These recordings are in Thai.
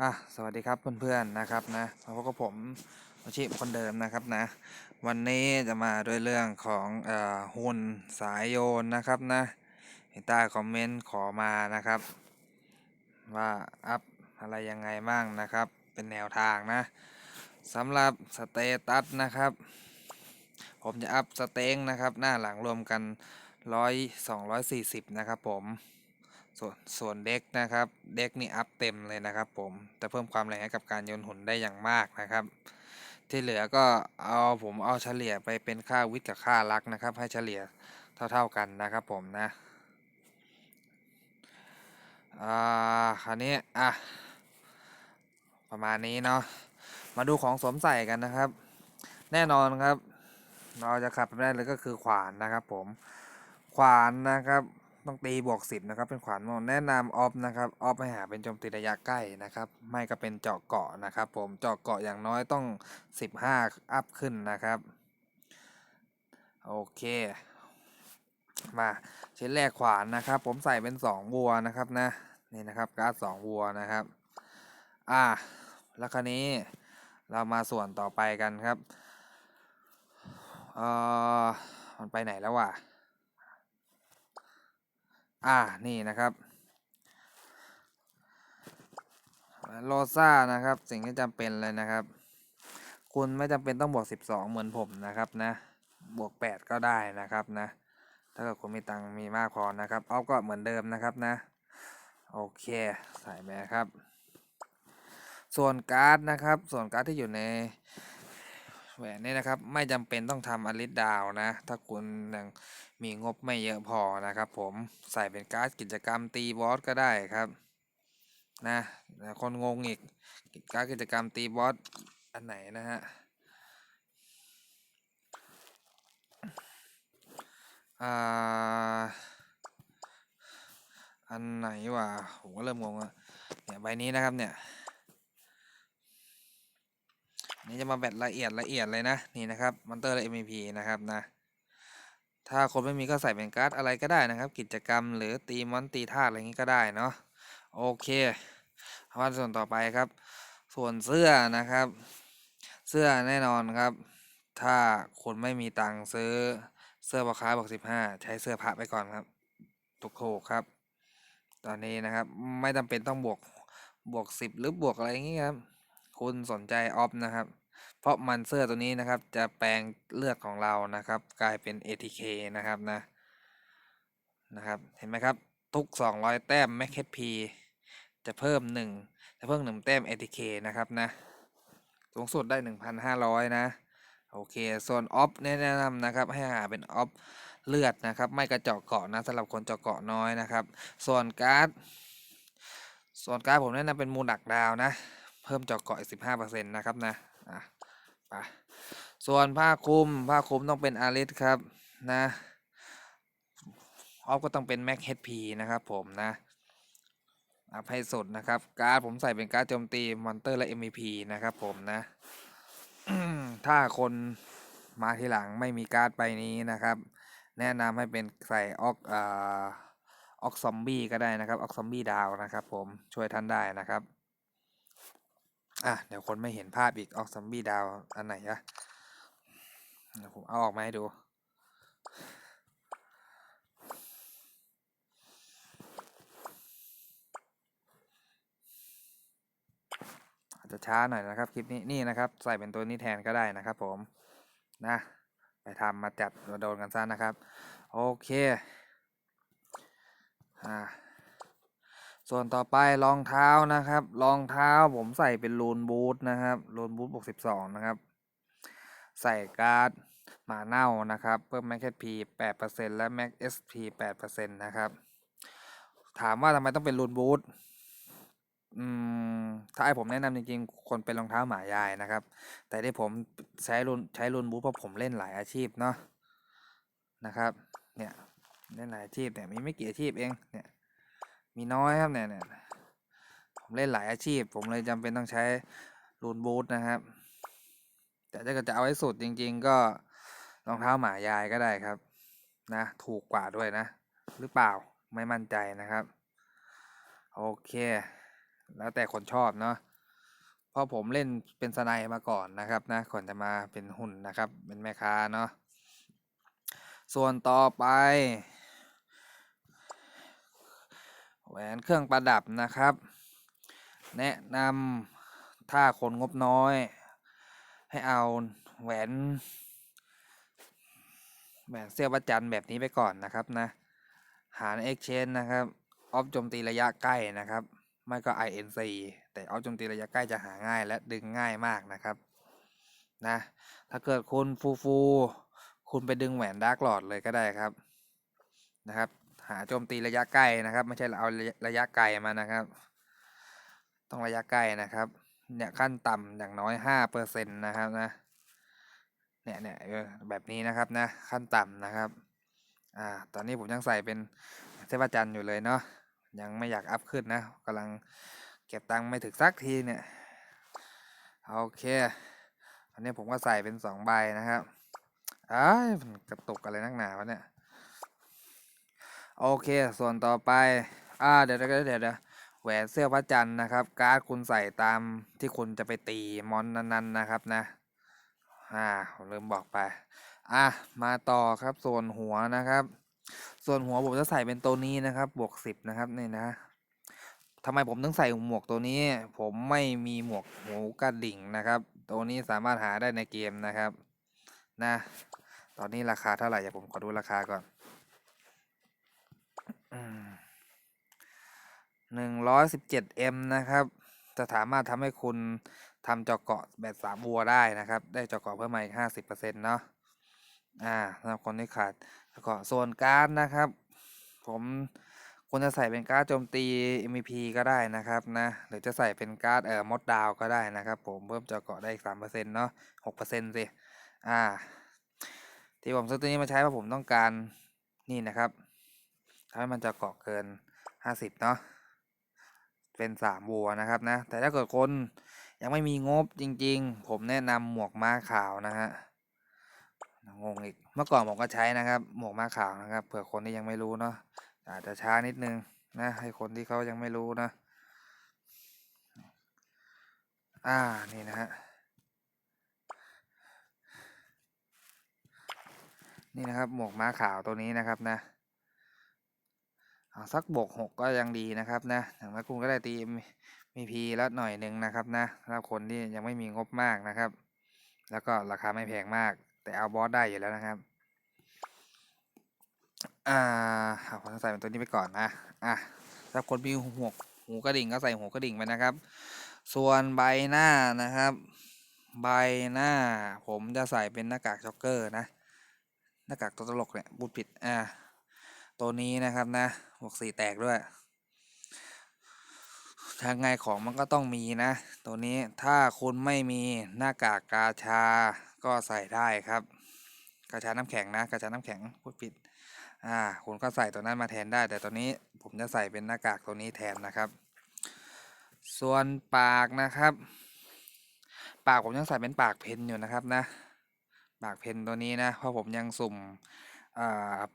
อะสวัสดีครับเพื่อนๆนะครับนะมาพบกับผมอาชีพคนเดิมนะครับนะ วันนี้จะมาด้วยเรื่องของเอ่อหุ่นสายโยนนะครับนะใต้คอมเมนต์ขอมานะครับ ว่าอัพอะไรยังไงบ้างนะครับ เป็นแนวทางนะสำหรับสเตตัสนะครับ ผมจะอัพสเต็งนะครับ หน้าหลังรวมกันร้อยสองร้อยสี่สิบนะครับผม ส่วนส่วนเด็กนะครับเด็กนี่อัพเต็มเลยนะครับผมจะเพิ่มความแรงให้กับการโยนหุ่นได้อย่างมากนะครับ ที่เหลือก็เอาผมเอาเฉลี่ยไปเป็นค่าวิทย์กับค่ารักนะครับ ให้เฉลี่ยเท่า ๆกันนะครับผมนะอ่าคราวนี้อะประมาณนี้เนาะมาดูของสวมใส่กันนะครับ แน่นอนครับ เราจะขับไปได้เลยก็คือขวานนะครับผมขวานนะครับ ต้องตีบวกสิบนะครับ เป็นขวานหมดแนะนำออฟนะครับออฟให้หาเป็นโจมตีระยะใกล้นะครับ ไม่ก็เป็นเจาะเกาะนะครับ ผมเจาะเกาะอย่างน้อยต้อง 15 อัพขึ้นนะครับ โอเค มาชิ้นแรกขวานนะครับ ผมใส่เป็น 2 วัวนะครับนะนี่นะครับการ์ด2วัวนะครับ อ่าแล้วคราวนี้เรามาส่วนต่อไปกันครับเอ่อมันไปไหนแล้ววะ อ่า นี่นะครับโลซ่านะครับ สิ่งที่จำเป็นเลยนะครับ คุณไม่จำเป็นต้องบวก 12 เหมือนผมนะครับนะ บวก 8 ก็ได้นะครับนะ ถ้าเกิดคุณมีตังค์มีมากพอนะครับเอาก็เหมือนเดิมนะครับนะ โอเคใส่ไปครับ ส่วนการ์ดนะครับ ส่วนการ์ดที่อยู่ใน แหวนนี่นะครับไม่จำเป็นต้องทำอลิสดาวนะ ถ้าคุณยังมีงบไม่เยอะพอนะครับ ผมใส่เป็นการ์ดกิจกรรมตีบอสก็ได้ครับนะคนงงอีกการ์ดกิจกรรมตีบอสอันไหนนะฮะอ่าอันไหนวะผมก็เริ่มงงอะเนี่ยใบนี้นะครับเนี่ย นี่จะมาแบตละเอียดละเอียดเลยนะนี่นะครับมอนเตอร์และ MVP นะครับนะถ้าคนไม่มีก็ใส่เป็นการ์ดอะไรก็ได้นะครับ กิจกรรมหรือตีมอนตีธาตุอะไรอย่างนี้ก็ได้เนาะโอเคมาส่วนต่อไปครับ ส่วนเสื้อนะครับ เสื้อแน่นอนครับ ถ้าคนไม่มีตังค์ซื้อเสื้อราคาบอกสิบห้าใช้เสื้อพระไปก่อนครับถูกโกครับ ตอนนี้นะครับไม่จำเป็นต้องบวกบวกสิบหรือบวกอะไรอย่างนี้ครับ คุณสนใจออฟนะครับ เพราะมันเสื้อตัวนี้นะครับ จะแปลงเลือดของเรานะครับ กลายเป็น ATK นะครับนะนะครับ เห็นไหมครับ ทุก 200 แต้ม m a c HP จะเพิ่ม 1 จะเพิ่ม 1 แต้ม ATK นะครับนะสูงสุดได้ 1,500 นะ โอเค ส่วนออฟแนะนำนะครับ ให้หาเป็นออฟเลือดนะครับ ไม่กระเจาะเกาะนะสำหรับคนเจาะเกาะน้อยนะครับ ส่วนการ์ด ส่วนการ์ดผมแนะนำเป็นมูดักดาวนะ เพิ่มเจาะเกาะอีกสิบห้าเปอร์เซ็นต์นะครับนะอะไปส่วนผ้าคลุมผ้าคลุมต้องเป็นอาริสครับนะออฟก็ต้องเป็นแม็กเฮดพีนะครับผมนะอัพให้สุดนะครับ การ์ดผมใส่เป็นการ์ดโจมตีมอนเตอร์และ MVP นะครับผมนะ ถ้าคนมาทีหลังไม่มีการ์ดใบนี้นะครับ แนะนำให้เป็นใส่ออกอ่าออกซอมบี้ก็ได้นะครับ ออกซอมบี้ดาวนะครับผมช่วยท่านได้นะครับ อะเดี๋ยวคนไม่เห็นภาพอีกออกซอมบี้ดาวอันไหนอะเดี๋ยวผมเอาออกมาให้ดู อาจจะช้าหน่อยนะครับคลิปนี้นี่นะครับ ใส่เป็นตัวนี้แทนก็ได้นะครับผมนะไปทำมาจัดมาโดนกันซะนะครับ โอเค อ่า ส่วนต่อไปรองเท้านะครับ รองเท้าผมใส่เป็นลูนบูทนะครับลูนบูทบวกสิบสองนะครับ ใส่การ์ดหมาเน่านะครับ เพิ่มแม็กเอพีแปดเปอร์เซ็นและแม็กเอสพีแปดเปอร์เซ็นต์นะครับ ถามว่าทำไมต้องเป็นลูนบูทอืมถ้าให้ผมแนะนำจริงๆ คนเป็นรองเท้าหมายายนะครับ แต่ที่ผมใช้ลูนใช้ลูนบูทเพราะผมเล่นหลายอาชีพเนาะนะครับ เนี่ยเล่นหลายอาชีพเนี่ยมีไม่กี่อาชีพเองเนี่ย มีน้อยครับเนี่ยเนี่ยผมเล่นหลายอาชีพ ผมเลยจำเป็นต้องใช้รูนบูทนะครับ แต่ถ้าเกิดจะเอาให้สุดจริง ๆ ก็รองเท้าหมายายก็ได้ครับ นะ ถูกกว่าด้วยนะ หรือเปล่าไม่มั่นใจนะครับ โอเค แล้วแต่คนชอบเนาะเพราะผมเล่นเป็นสไนมาก่อนนะครับนะก่อนจะมาเป็นหุ่นนะครับ เป็นแม่ค้าเนาะส่วนต่อไป แหวนเครื่องประดับนะครับ แนะนำถ้าคนงบน้อย ให้เอาแหวนแหวนเสื้อประจันแบบนี้ไปก่อนนะครับนะ หาร Exchange นะครับออฟโจมตีระยะใกล้นะครับ ไม่ก็ INC แต่ออฟโจมตีระยะใกล้จะหาง่ายและดึงง่ายมากนะครับนะถ้าเกิดคุณฟูฟู คุณไปดึงแหวนดาร์กหลอดเลยก็ได้ครับนะครับ หาโจมตีระยะใกล้นะครับ ไม่ใช่เอาระยะระยะไกลมานะครับ ต้องระยะใกล้นะครับ เนี่ยขั้นต่ำอย่างน้อยห้าเปอร์เซ็นต์นะครับนะเนี่ยเนี่ยแบบนี้นะครับนะขั้นต่ำนะครับอ่าตอนนี้ผมยังใส่เป็นเทพจันทร์อยู่เลยเนาะยังไม่อยากอัพขึ้นนะกำลังเก็บตังค์ไม่ถึงสักทีเนี่ยโอเคอันนี้ผมก็ใส่เป็นสองใบนะครับอ้ายมันกระตุกอะไรนักหนาวะเนี่ย โอเค ส่วนต่อไป อ่า เดี๋ยวเดี๋ยวเดี๋ยวแหวนเสื้อพระจันทร์นะครับ การ์ดคุณใส่ตามที่คุณจะไปตีมอนนั้นๆนะครับนะ อ่าลืมบอกไป อะ มาต่อครับ ส่วนหัวนะครับ ส่วนหัวผมจะใส่เป็นตัวนี้นะครับ บวกสิบนะครับนี่นะทำไมผมต้องใส่หมวกตัวนี้ ผมไม่มีหมวกหูกระดิ่งนะครับ ตัวนี้สามารถหาได้ในเกมนะครับ นะ ตอนนี้ราคาเท่าไหร่เดี๋ยวผมขอดูราคาก่อน หนึ่งร้อยสิบเจ็ดเอ็มนะครับ จะสามารถทำให้คุณทำจอเกาะแบบสามบัวได้นะครับ ได้จอเกาะเพิ่มมาอีกห้าสิบเปอร์เซ็นต์เนาะอ่าสำหรับคนที่ขาดจอเกาะส่วนการ์ดนะครับ ผมควรจะใส่เป็นการ์ดโจมตี MVP ก็ได้นะครับนะหรือจะใส่เป็นการ์ดเอ่อมดดาวก็ได้นะครับ ผมเพิ่มจอเกาะได้อีกสามเปอร์เซ็นต์เนาะหกเปอร์เซ็นต์สิอ่า ที่ผมซื้อตัวนี้มาใช้เพราะผมต้องการนี่นะครับ ทำให้มันจอเกาะเกินห้าสิบเนาะเป็นสามบัวนะครับนะ แต่ถ้าเกิดคนยังไม่มีงบจริง ๆ ผมแนะนำหมวกม้าขาวนะฮะงงอีกเมื่อก่อนผมก็ใช้นะครับ หมวกม้าขาวนะครับเผื่อคนที่ยังไม่รู้เนาะอาจจะช้านิดนึงนะให้คนที่เขายังไม่รู้นะ อ่านี่นะฮะนี่นะครับหมวกม้าขาวตัวนี้นะครับนะ สักบวกหกก็ยังดีนะครับนะอย่างน้อยคุณก็ได้ตีมีพีแล้วหน่อยหนึ่งนะครับนะสำหรับคนที่ยังไม่มีงบมากนะครับ แล้วก็ราคาไม่แพงมาก แต่เอาบอสได้อยู่แล้วนะครับ อ่าเอาผมใส่เป็นตัวนี้ไปก่อนนะ อะถ้าคนมีหัวหูกระดิ่งก็ใส่หูกระดิ่งไปนะครับ ส่วนใบหน้านะครับ ใบหน้า ผมจะใส่เป็นหน้ากากจ็อกเกอร์นะ หน้ากากตัวตลกเนี่ยพูดผิด อ่า ตัวนี้นะครับนะบวกสี่แตกด้วยทางไงของมันก็ต้องมีนะ ตัวนี้ถ้าคุณไม่มีหน้ากากกาชาก็ใส่ได้ครับ กาชาน้ำแข็งนะ กาชาน้ำแข็งพูดผิดอ่าคุณก็ใส่ตัวนั้นมาแทนได้ แต่ตัวนี้ผมจะใส่เป็นหน้ากากตัวนี้แทนนะครับ ส่วนปากนะครับ ปากผมยังใส่เป็นปากเพนอยู่นะครับนะ ปากเพนตัวนี้นะเพราะผมยังสุ่ม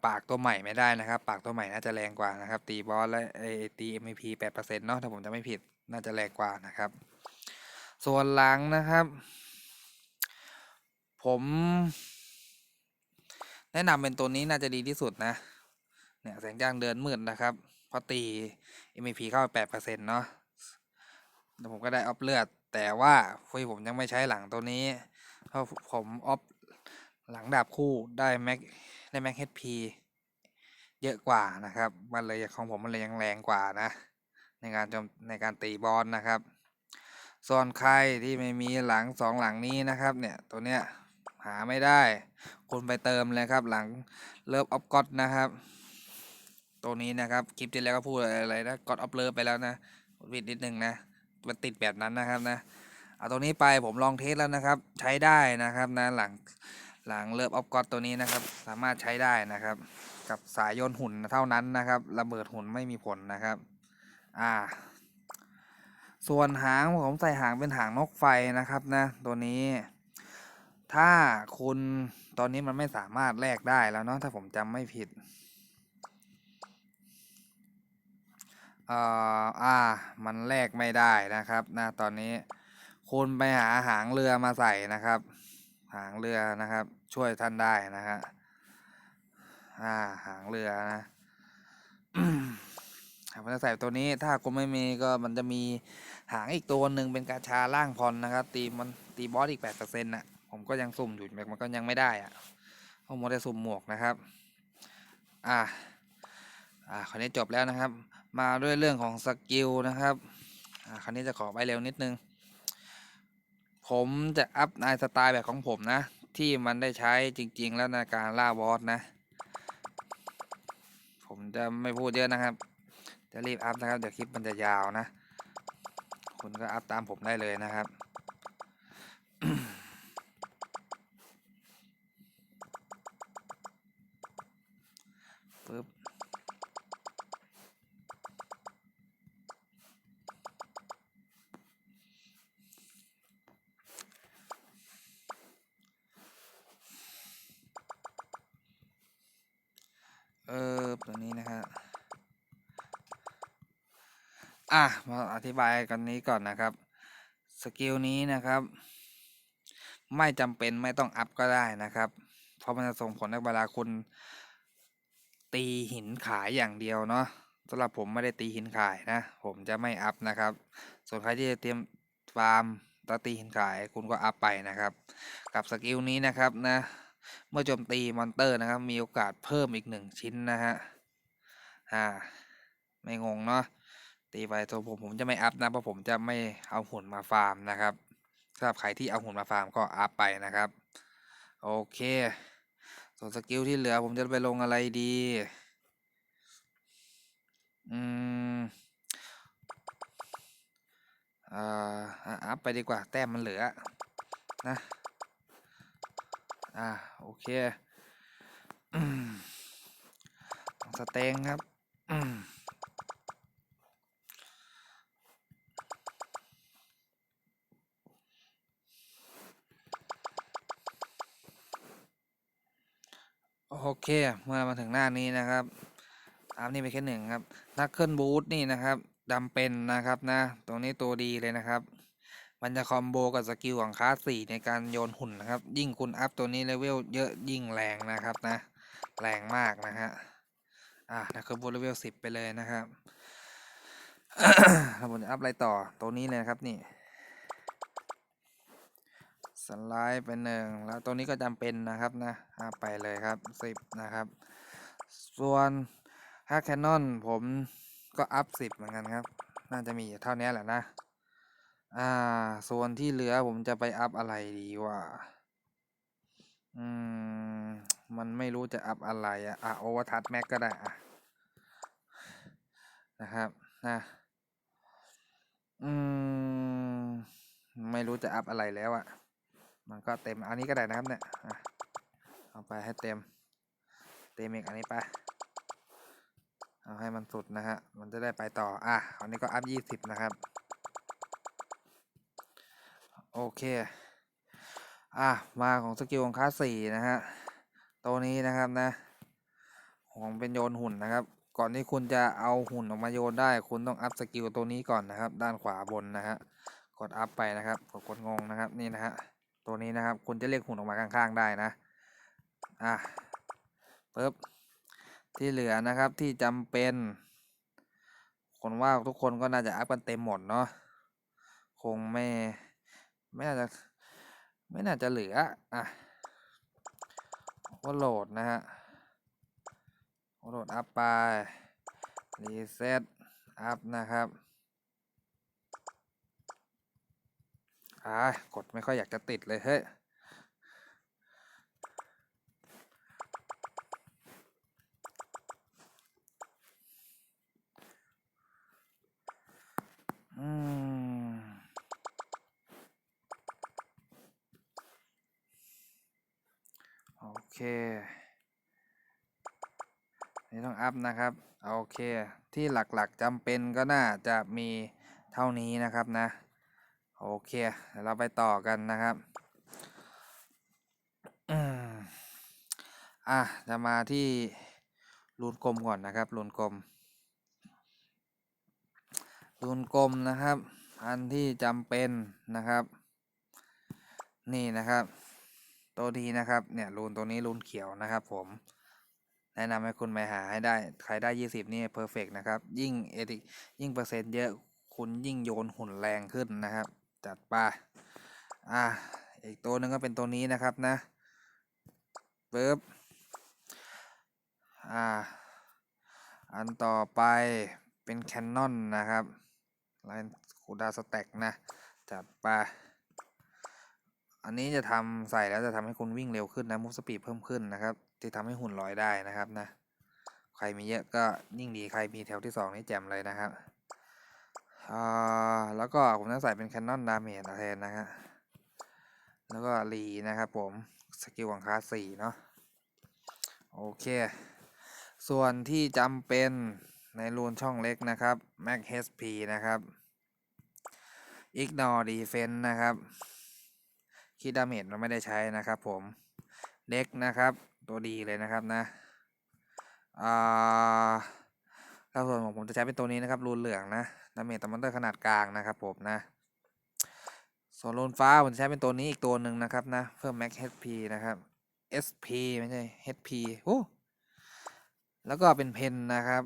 ปากตัวใหม่ไม่ได้นะครับ ปากตัวใหม่น่าจะแรงกว่านะครับ ตีบอสและไอตี MVP แปดเปอร์เซ็นต์เนาะถ้าผมจะไม่ผิดน่าจะแรงกว่านะครับ ส่วนหลังนะครับ ผม แนะนำเป็นตัวนี้น่าจะดีที่สุดนะ เนี่ยแสงจ้างเดือนมืดนะครับเพราะตี MVP เข้าแปดเปอร์เซ็นต์เนาะแล้วผมก็ได้ออฟเลือด แต่ว่าคุยผมยังไม่ใช้หลังตัวนี้ เพราะผมออฟหลังดาบคู่ได้แม็ก ได้แม็กเฮดพีเยอะกว่านะครับ มันเลยของผมมันเลยยังแรงกว่านะ ในการจมในการตีบอลนะครับ ส่วนใครที่ไม่มีหลังสองหลังนี้นะครับ เนี่ยตัวเนี้ยหาไม่ได้ คุณไปเติมเลยครับ หลังเลิฟออฟก็ตนะครับตัวนี้นะครับคลิปที่แล้วก็พูดอะไรนะก็ออฟเลิฟไปแล้วนะวิดนิดนึงนะมันติดแบบนั้นนะครับนะเอาตัวนี้ไปผมลองเทสแล้วนะครับ ใช้ได้นะครับนะหลัง หลังเลิฟออฟก็ตตัวนี้นะครับ สามารถใช้ได้นะครับ กับสายโยนหุ่นเท่านั้นนะครับระเบิดหุ่นไม่มีผลนะครับ อ่า ส่วนหางผมใส่หางเป็นหางนกไฟนะครับนะตัวนี้ ถ้าคุณตอนนี้มันไม่สามารถแลกได้แล้วเนาะถ้าผมจำไม่ผิดเอ่ออ่า มันแลกไม่ได้นะครับนะตอนนี้ คุณไปหาหางเรือมาใส่นะครับ หางเรือนะครับ ช่วยท่านได้นะฮะอ่าหางเรือนะมันจะใส่ตัวนี้ถ้าคุณไม่มีก็มันจะมีหางอีกตัวหนึ่งเป็นกาชาล่างพรนะครับ ตีมันตีบอสอีกแปดเปอร์เซ็นต์น่ะผมก็ยังสุ่มอยู่มันก็ยังไม่ได้อะผมมัวแต่สุ่มหมวกนะครับ อ่าอ่าคราวนี้จบแล้วนะครับ มาด้วยเรื่องของสกิลนะครับ อ่าคราวนี้จะขอไปเร็วนิดนึง ผมจะอัพในสไตล์แบบของผมนะ ที่มันได้ใช้จริง ๆ แล้วในการล่าบอสนะ ผมจะไม่พูดเยอะนะครับ จะรีบอัพนะครับ เดี๋ยวคลิปมันจะยาวนะ คุณก็อัพตามผมได้เลยนะครับ เออ ตัวนี้นะครับอะมาอธิบายกันนี้ก่อนนะครับ สกิลนี้นะครับ ไม่จำเป็นไม่ต้องอัพก็ได้นะครับ เพราะมันจะส่งผลในเวลาคุณตีหินขายอย่างเดียวเนาะสำหรับผมไม่ได้ตีหินขายนะ ผมจะไม่อัพนะครับ ส่วนใครที่จะเตรียมฟาร์มแล้วตีหินขายคุณก็อัพไปนะครับ กับสกิลนี้นะครับนะ เมื่อโจมตีมอนเตอร์นะครับ มีโอกาสเพิ่มอีกหนึ่งชิ้นนะฮะ อ่า ไม่งงเนาะตีไปตัวผมผมจะไม่อัพนะเพราะผมจะไม่เอาหุ่นมาฟาร์มนะครับสำหรับใครที่เอาหุ่นมาฟาร์มก็อัพไปนะครับ โอเค ส่วนสกิลที่เหลือผมจะไปลงอะไรดี อืมอ่ออะอัพไปดีกว่า แต้มมันเหลือ นะ อ่าโอเคอืมสเต็งครับ อืมโอเค เมื่อมาถึงหน้านี้นะครับอัพนี่เป็นแค่หนึ่งครับนักเคลื่อนบูทนี่นะครับจำเป็นนะครับนะ ตรงนี้ตัวดีเลยนะครับ มันจะคอมโบกับสกิลของคลาสสี่ในการโยนหุ่นนะครับ ยิ่งคุณอัพตัวนี้เลเวลเยอะยิ่งแรงนะครับนะ แรงมากนะฮะ อ่านักเคลื่อนบูเลเวลสิบไปเลยนะครับแล้วผมจะอัพอะไรต่อตัวนี้เลยนะครับนี่สไลด์ไปหนึ่งแล้วตัวนี้ก็จำเป็นนะครับนะอ่าไปเลยครับสิบนะครับ ส่วนถ้าแคนนอนผมก็อัพสิบเหมือนกันครับ น่าจะมีเท่านี้แหละนะอ่าส่วนที่เหลือผมจะไปอัพอะไรดีวะอืม มันไม่รู้จะอัพอะไรอะอะโอเวอร์ทัชแม็กก็ได้อะนะครับนะอืมไม่รู้จะอัพอะไรแล้วอะมันก็เต็มอันนี้ก็ได้นะครับเนี่ยอะเอาไปให้เต็ม เต็มอีกอันนี้ไปเอาให้มันสุดนะฮะ มันจะได้ไปต่อ อะ อันนี้ก็อัพยี่สิบนะครับ โอเค อะ มาของสกิลของคลาสสี่นะฮะ ตัวนี้นะครับนะ ของเป็นโยนหุ่นนะครับ ก่อนที่คุณจะเอาหุ่นออกมาโยนได้ คุณต้องอัพสกิลตัวนี้ก่อนนะครับ ด้านขวาบนนะฮะกดอัพไปนะครับกดกดงงนะครับนี่นะฮะตัวนี้นะครับ คุณจะเรียกหุ่นออกมาข้าง ๆ ได้นะอะปึ๊บที่เหลือนะครับที่จำเป็นคนว่าทุกคนก็น่าจะอัพกันเต็มหมดเนาะคงไม่ไม่น่าจะไม่น่าจะเหลืออะ ว่าโหลดนะฮะโหลดอัพไปรีเซ็ตอัพนะครับอ่ากดไม่ค่อยอยากจะติดเลยเฮ้ยอืม โอ เคนี่ต้องอัพนะครับโอเค ที่หลักๆจำเป็นก็น่าจะมีเท่านี้นะครับนะ โอเคเดี๋ยวเราไปต่อกันนะครับอืมอะจะมาที่รูนกลมก่อนนะครับรูนกลมรูนกลมนะครับ อันที่จำเป็นนะครับ นี่นะครับ ตัวดีนะครับ เนี่ยรูนตัวนี้รูนเขียวนะครับ ผม แนะนำให้คุณไปหาให้ได้ ใครได้ยี่สิบนี่เพอร์เฟกนะครับ ยิ่งเอติยิ่งเปอร์เซ็นต์เยอะ คุณยิ่งโยนหุ่นแรงขึ้นนะครับ จัดไปอะอีกตัวหนึ่งก็เป็นตัวนี้นะครับนะปึ๊บอ่า อันต่อไปเป็นแคนนอนนะครับไลน์คูดาสแต็กนะ จัดไป อันนี้จะทำใส่แล้วจะทำให้คุณวิ่งเร็วขึ้นนะมูฟสปีดเพิ่มขึ้นนะครับที่ทำให้หุ่นลอยได้นะครับนะใครมีเยอะก็ยิ่งดีใครมีแถวที่สองนี่แจ่มเลยนะครับอ่าแล้วก็ผมจะใส่เป็นแคนนอนดาเมจแทนนะฮะแล้วก็รีนะครับผมสกิลของคลาสสี่เนาะโอเค ส่วนที่จำเป็นในรูนช่องเล็กนะครับ Mac HP นะครับ Ignore Defense นะครับ คีดดาเมจเราไม่ได้ใช้นะครับผมเด็กนะครับ ตัวดีเลยนะครับนะอ่าถ้าส่วนของผมจะใช้เป็นตัวนี้นะครับรูนเหลืองนะดาเมจตัมอนเตอร์ขนาดกลางนะครับผมนะ ส่วนรูนฟ้าผมจะใช้เป็นตัวนี้อีกตัวหนึ่งนะครับนะเพิ่ม Max HP นะครับ SP ไม่ใช่ HP โอ้แล้วก็เป็นเพนนะครับ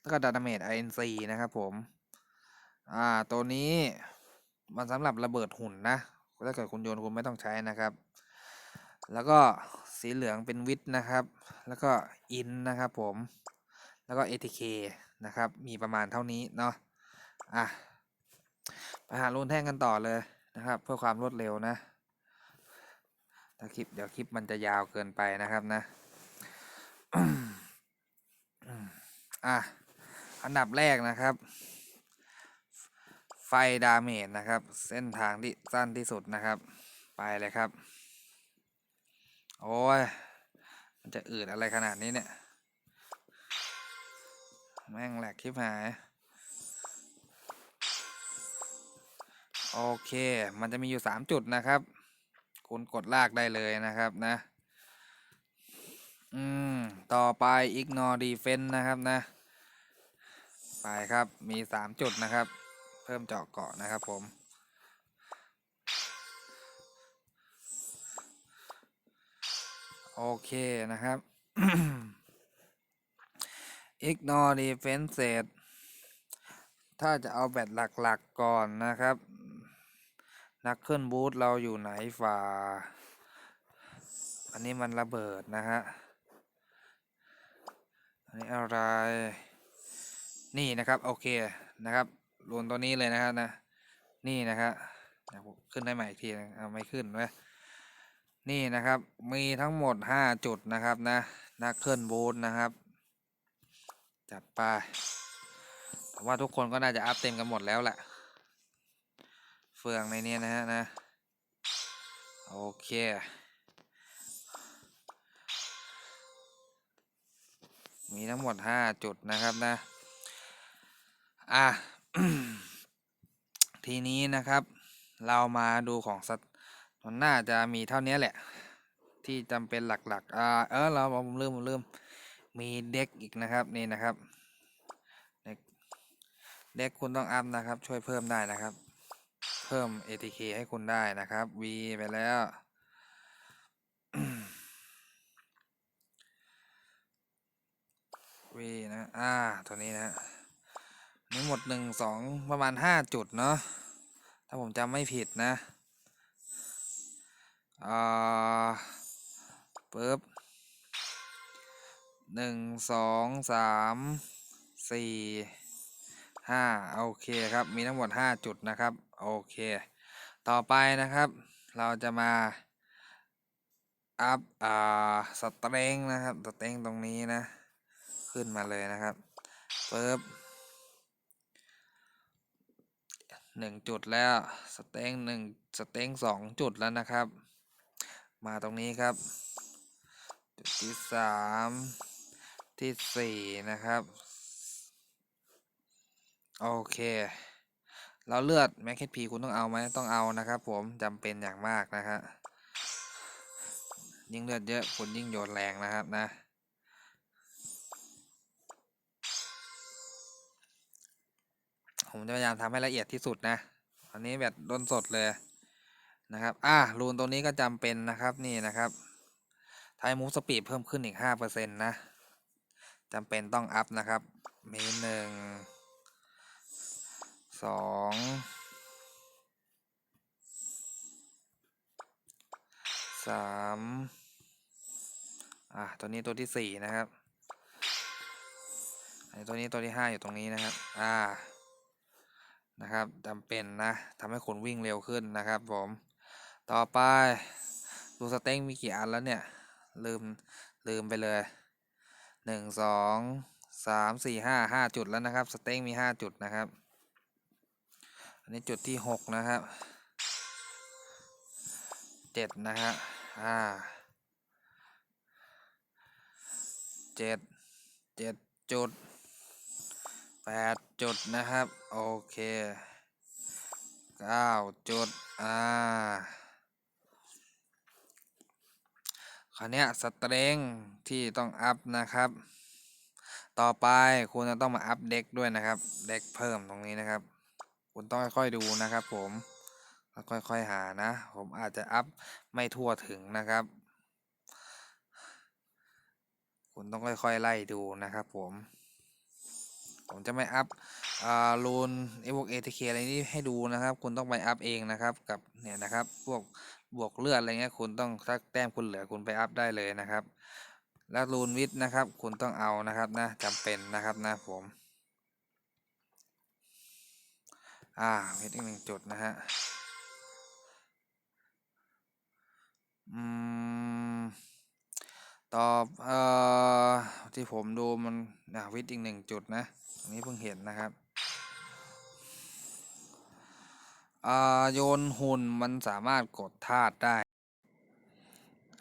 แล้วก็ดาเมจ INC นะครับผม อ่า ตัวนี้มันสำหรับระเบิดหุ่นนะ ถ้าเกิดคุณโยนคุณไม่ต้องใช้นะครับ แล้วก็สีเหลืองเป็นวิทนะครับ แล้วก็อินนะครับผม แล้วก็ ATK นะครับ มีประมาณเท่านี้เนาะ อะไปหารูนแท่งกันต่อเลยนะครับ เพื่อความรวดเร็วนะ ถ้าคลิปเดี๋ยวคลิปมันจะยาวเกินไปนะครับนะ อะ อันดับแรกนะครับ ไฟดาเมจนะครับ เส้นทางที่สั้นที่สุดนะครับ ไปเลยครับ โอ้ย มันจะอืดอะไรขนาดนี้เนี่ย แม่งแหลกคลิปหาย โอเค มันจะมีอยู่สามจุดนะครับ คุณกดลากได้เลยนะครับนะ อืม ต่อไป ignore defense นะครับนะ ไปครับ มีสามจุดนะครับ พิ่มเจาะเกาะนะครับผม โอเคนะครับ ignore defense set ถ้าจะเอาแบตหลักๆก่อนนะครับ นักเคลื่อนบูทเราอยู่ไหนฝ่า อันนี้มันระเบิดนะฮะ อันนี้อะไร นี่นะครับ โอเคนะครับ รวนตัวนี้เลยนะครับนะ นี่นะครับขึ้นได้ใหม่อีกทีนึงเอาไม่ขึ้นเว้ยนี่นะครับ มีทั้งหมดห้าจุดนะครับนะ นักเคลื่อนบูทนะครับ จัดไปผมว่าทุกคนก็น่าจะอัพเต็มกันหมดแล้วแหละ เฟืองในนี้นะฮะนะ โอเค มีทั้งหมดห้าจุดนะครับนะ อะ ทีนี้นะครับ เรามาดูของสัตว์มันน่าจะมีเท่านี้แหละ ที่จำเป็นหลักๆอ่าเออเราผมลืมผมลืมมีเด็กอีกนะครับนี่นะครับเด็กเด็กคุณต้องอัพนะครับ ช่วยเพิ่มได้นะครับ เพิ่ม ATK ให้คุณได้นะครับ V ไปแล้ว V นะ อ่า ตัวนี้นะ นี่หมดหนึ่งสองประมาณห้าจุดเนาะถ้าผมจำไม่ผิดนะอ่าปึ๊บหนึ่งสองสามสี่ห้าโอเคครับ มีทั้งหมดห้าจุดนะครับ โอเค ต่อไปนะครับ เราจะมาอัพอ่าสเตรงนะครับสเตรงตรงนี้นะ ขึ้นมาเลยนะครับปึ๊บ หนึ่งจุดแล้วสเต็งหนึ่งสเต็งสองจุดแล้วนะครับ มาตรงนี้ครับ จุดที่สามที่สี่นะครับ โอเค เราเลือดแม็กเคพีคุณต้องเอาไหมต้องเอานะครับผมจำเป็นอย่างมากนะฮะยิ่งเลือดเยอะคุณยิ่งโยนแรงนะครับนะ ผมจะพยายามทำให้ละเอียดที่สุดนะ อันนี้แบบด้นสดเลยนะครับ อะรูนตัวนี้ก็จำเป็นนะครับนี่นะครับไทมูสปีดเพิ่มขึ้นอีกห้าเปอร์เซ็นต์นะจำเป็นต้องอัพนะครับมีหนึ่งสองสามอะตัวนี้ตัวที่สี่นะครับไอ้ตัวนี้ตัวที่ห้าอยู่ตรงนี้นะครับ อ่า นะครับจำเป็นนะทำให้คนวิ่งเร็วขึ้นนะครับผม ต่อไปดูสเต็งมีกี่อันแล้วเนี่ย ลืมลืมไปเลยหนึ่งสองสามสี่ห้าห้าจุดแล้วนะครับ สเต็งมีห้าจุดนะครับ อันนี้จุดที่หกนะครับเจ็ดนะฮะอ่าเจ็ดเจ็ดจุด ดจุดนะครับ โอเคเก้าจุด อ่าคราวนี้สเตรงที่ต้องอัพนะครับ ต่อไปคุณจะต้องมาอัพเด็กด้วยนะครับ เด็กเพิ่มตรงนี้นะครับ คุณต้องค่อยๆดูนะครับ ผมค่อยๆหานะ ผมอาจจะอัพไม่ทั่วถึงนะครับ คุณต้องค่อยๆไล่ดูนะครับผม ผมจะไม่อัพอ่ารูนเอวกเอทีเคอะไรนี้ให้ดูนะครับ คุณต้องไปอัพเองนะครับ กับเนี่ยนะครับ พวกบวกเลือดอะไรเงี้ยคุณต้องถ้าแต้มคุณเหลือคุณไปอัพได้เลยนะครับ แล้วรูนวิทนะครับ คุณต้องเอานะครับนะจำเป็นนะครับนะผมอ่าวิทอีกหนึ่งจุดนะฮะ อืม ตอบเอ่อที่ผมดูมันอ่าวิทย์อีกหนึ่งจุดนะอันนี้เพิ่งเห็นนะครับอ่าโยนหุ่นมันสามารถกดธาตุได้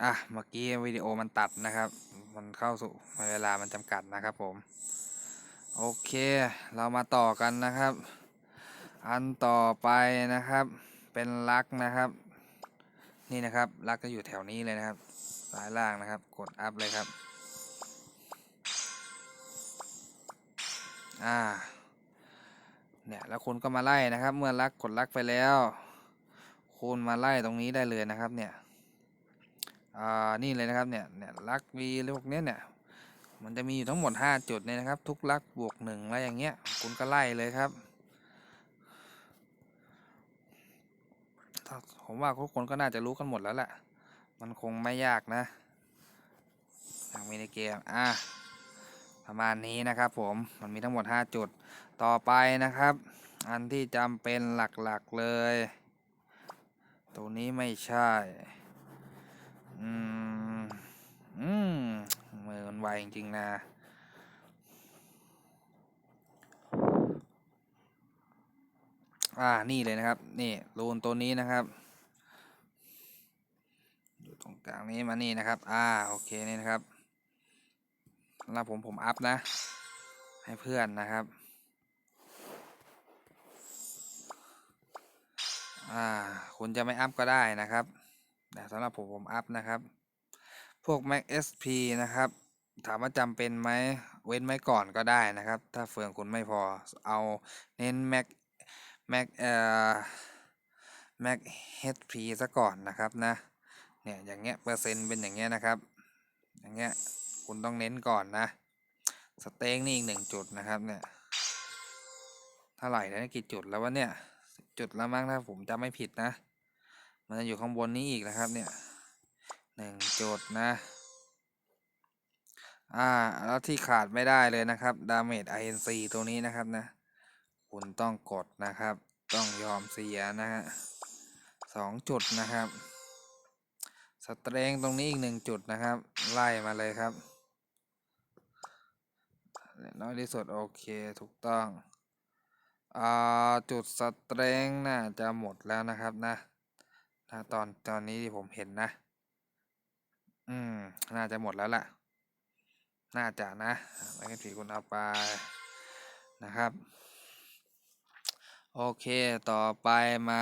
อะ เมื่อกี้วิดีโอมันตัดนะครับ มันเข้าสู่เวลามันจำกัดนะครับผม โอเค เรามาต่อกันนะครับ อันต่อไปนะครับ เป็นลักนะครับ นี่นะครับ ลักก็อยู่แถวนี้เลยนะครับ สายล่างนะครับ กดอัพเลยครับ อ่า เนี่ย แล้วคุณก็มาไล่นะครับ เมื่อลักกดลักไปแล้ว คุณมาไล่ตรงนี้ได้เลยนะครับ เนี่ย อ่า นี่เลยนะครับ เนี่ย เนี่ยลักวีพวกเนี้ยเนี่ย มันจะมีอยู่ทั้งหมดห้าจุดเลยนะครับ ทุกลักบวกหนึ่งอะไรอย่างเงี้ย คุณก็ไล่เลยครับผมว่าทุกคนก็น่าจะรู้กันหมดแล้วแหละ มันคงไม่ยากนะอย่างมีในเกม อะ ประมาณนี้นะครับผม มันมีทั้งหมด 5 จุด ต่อไปนะครับ อันที่จำเป็นหลักๆเลยตัวนี้ไม่ใช่ อืม อืมมือมันไวจริง ๆ นะอ่า นี่เลยนะครับ นี่รูนตัวนี้นะครับ ตรงกลางนี้มานี่นะครับ อ่า โอเคนี่นะครับแล้วผมผมอัพนะ ให้เพื่อนนะครับ อ่า คุณจะไม่อัพก็ได้นะครับ แต่สำหรับผมผมอัพนะครับ พวก Mac SP นะครับ ถามว่าจำเป็นไหม เว้นไว้ก่อนก็ได้นะครับ ถ้าเฟืองคุณไม่พอ เอาเน้น Mac Mac เอ่อ Mac HP ซะก่อนนะครับนะ เนี่ยอย่างเงี้ยเปอร์เซ็นต์เป็นอย่างเงี้ยนะครับ อย่างเงี้ยคุณต้องเน้นก่อนนะ สเต็งนี่อีกหนึ่งจุดนะครับเนี่ยเท่าไหร่แล้วกี่จุดแล้ววะเนี่ยจุดแล้วมั้งถ้าผมจำไม่ผิดนะ มันจะอยู่ข้างบนนี้อีกนะครับเนี่ยหนึ่งจุดนะอ่าแล้วที่ขาดไม่ได้เลยนะครับดาเมจ INC ตัวนี้นะครับนะ คุณต้องกดนะครับ ต้องยอมเสียนะฮะสองจุดนะครับ เตรงตรงนี้อีกหนึ่งจุดนะครับ ไล่มาเลยครับ น้อยที่สุดโอเคถูกต้องอ่าจุดสเตรงน่าจะหมดแล้วนะครับนะถ้าตอนตอนนี้ที่ผมเห็นนะ อืม น่าจะหมดแล้วล่ะ น่าจะนะไม่งั้นผีคุณเอาไปนะครับ โอเคต่อไปมา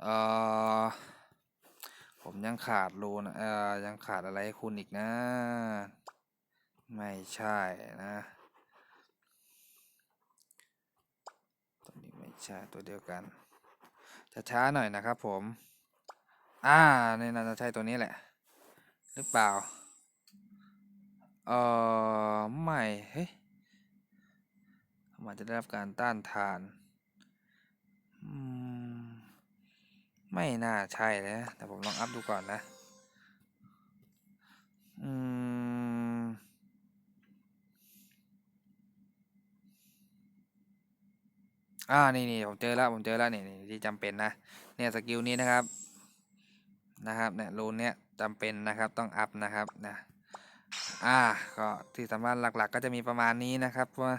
เอ่อ ผมยังขาดรูนะเอ่อยังขาดอะไรให้คุณอีกนะ ไม่ใช่นะตัวนี้ไม่ใช่ตัวเดียวกันจะช้าหน่อยนะครับผม อ่านี่น่าจะใช่ตัวนี้แหละ หรือเปล่า เออไม่ เฮ้ยมันจะได้รับการต้านทาน อืม ไม่น่าใช่นะแต่ผมลองอัพดูก่อนนะ อืม อ่า นี่นี่ผมเจอแล้ว ผมเจอแล้วนี่นี่ที่จำเป็นนะ เนี่ยสกิลนี้นะครับ นะครับ เนี่ยรูนเนี้ยจำเป็นนะครับ ต้องอัพนะครับนะ อ่า ก็ที่สำคัญหลัก ๆ ก็จะมีประมาณนี้นะครับว่า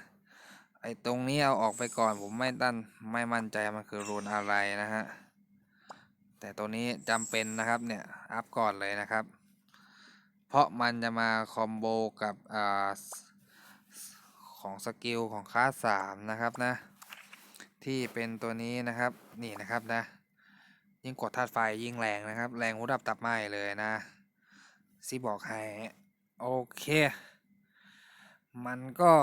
ไอ้ตรงนี้เอาออกไปก่อนผมไม่ตั้นไม่มั่นใจมันคือรูนอะไรนะฮะ แต่ตัวนี้จำเป็นนะครับเนี่ยอัพก่อนเลยนะครับ เพราะมันจะมาคอมโบกับอของสกิลของคลาสสามนะครับนะ ที่เป็นตัวนี้นะครับนี่นะครับนะ ยิ่งกดธาตุไฟยิ่งแรงนะครับ แรงหูดับตับไหมเลยนะซีบอกให้โอเค มันก็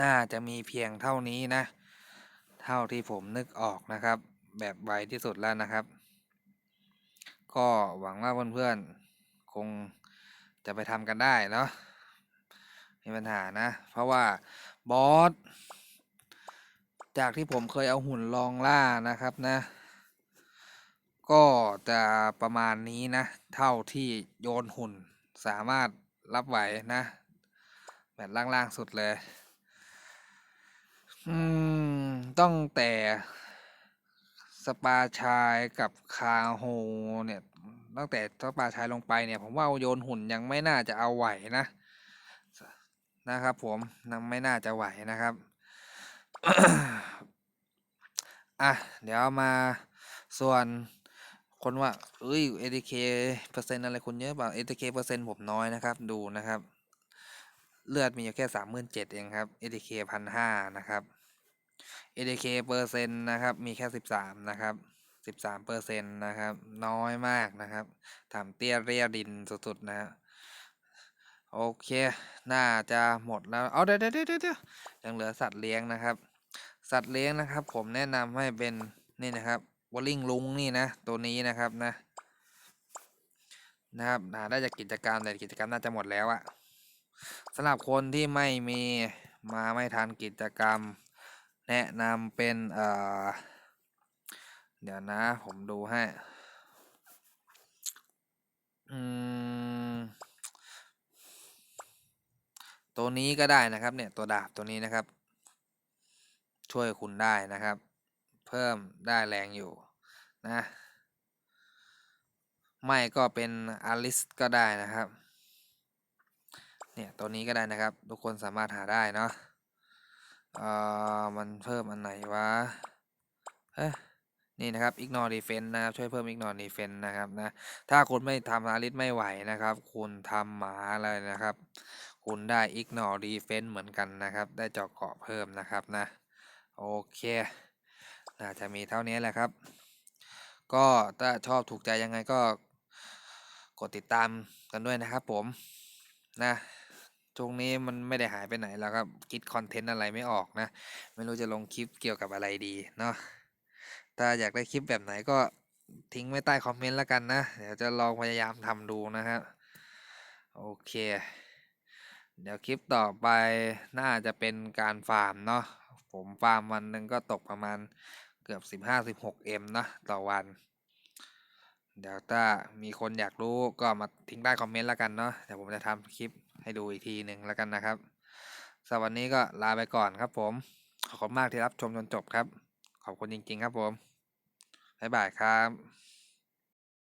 น่าจะมีเพียงเท่านี้นะ เท่าที่ผมนึกออกนะครับ แบบไวที่สุดแล้วนะครับ ก็หวังว่าเพื่อนๆคงจะไปทำกันได้เนาะไมมีปัญหานะ เพราะว่าบอสจากที่ผมเคยเอาหุ่นลองล่านะครับนะ ก็จะประมาณนี้นะ เท่าที่โยนหุ่นสามารถรับไหวนะ แบบล่างๆสุดเลย อืม ต้องแต่ สปาชายกับคาโฮเนี่ยตั้งแต่สปาชายลงไปเนี่ย ผมว่าโยนหุ่นยังไม่น่าจะเอาไหวนะ นะครับ ผมยังไม่น่าจะไหวนะครับอะเดี๋ยวมาส่วนคนว่าเอ้ย ATK เปอร์เซ็นต์อะไรคุณเยอะเปล่า ATK เปอร์เซ็นต์ผมน้อยนะครับ ดูนะครับ เลือดมีอยู่แค่สามหมื่นเจ็ดเองครับ ATK พันห้านะครับ ATK เปอร์เซ็นต์นะครับ มีแค่สิบสามนะครับสิบสามเปอร์เซ็นต์นะครับ น้อยมากนะครับถามเตี้ยเรียดินสุดๆนะฮะโอเค น่าจะหมดแล้ว เอาเดี๋ยวเดี๋ยวเดี๋ยวเดี๋ยวยังเหลือสัตว์เลี้ยงนะครับ สัตว์เลี้ยงนะครับ ผมแนะนำให้เป็นนี่นะครับวอลลิงลุงนี่นะ ตัวนี้นะครับนะ นะครับหาได้จากกิจกรรมแต่กิจกรรมน่าจะหมดแล้วอะสำหรับคนที่ไม่มีมาไม่ทันกิจกรรม แนะนำเป็นเอ่อเดี๋ยวนะ ผมดูให้ อืม ตัวนี้ก็ได้นะครับ เนี่ยตัวดาบตัวนี้นะครับ ช่วยคุณได้นะครับ เพิ่มได้แรงอยู่นะ ไม่ก็เป็นอาริสก็ได้นะครับ เนี่ยตัวนี้ก็ได้นะครับ ทุกคนสามารถหาได้เนาะ อ่อมันเพิ่มอันไหนวะเอ้ยนี่นะครับ ignore defense นะครับ ช่วยเพิ่ม ignore defense นะครับนะ ถ้าคุณไม่ทำอาริสไม่ไหวนะครับ คุณทำหมาอะไรนะครับ คุณได้ ignore defense เหมือนกันนะครับ ได้เจาะเกาะเพิ่มนะครับนะ โอเค น่าจะมีเท่านี้แหละครับ ก็ถ้าชอบถูกใจยังไงก็กดติดตามกันด้วยนะครับผม นะ ช่วงนี้มันไม่ได้หายไปไหนแล้วครับ คิดคอนเทนต์อะไรไม่ออกนะ ไม่รู้จะลงคลิปเกี่ยวกับอะไรดีเนาะถ้าอยากได้คลิปแบบไหนก็ทิ้งไว้ใต้คอมเมนต์แล้วกันนะ เดี๋ยวจะลองพยายามทำดูนะครับโอเค เดี๋ยวคลิปต่อไปน่าจะเป็นการฟาร์มเนาะผมฟาร์มวันหนึ่งก็ตกประมาณเกือบสิบห้าสิบหกเอ็มนะต่อวัน เดี๋ยวถ้ามีคนอยากรู้ก็มาทิ้งใต้คอมเมนต์แล้วกันเนาะเดี๋ยวผมจะทำคลิป ให้ดูอีกทีหนึ่งแล้วกันนะครับสำหรับวันนี้ก็ลาไปก่อนครับผม ขอบคุณมากที่รับชมจนจบครับ ขอบคุณจริง ๆ ครับผมบ๊ายบายครับ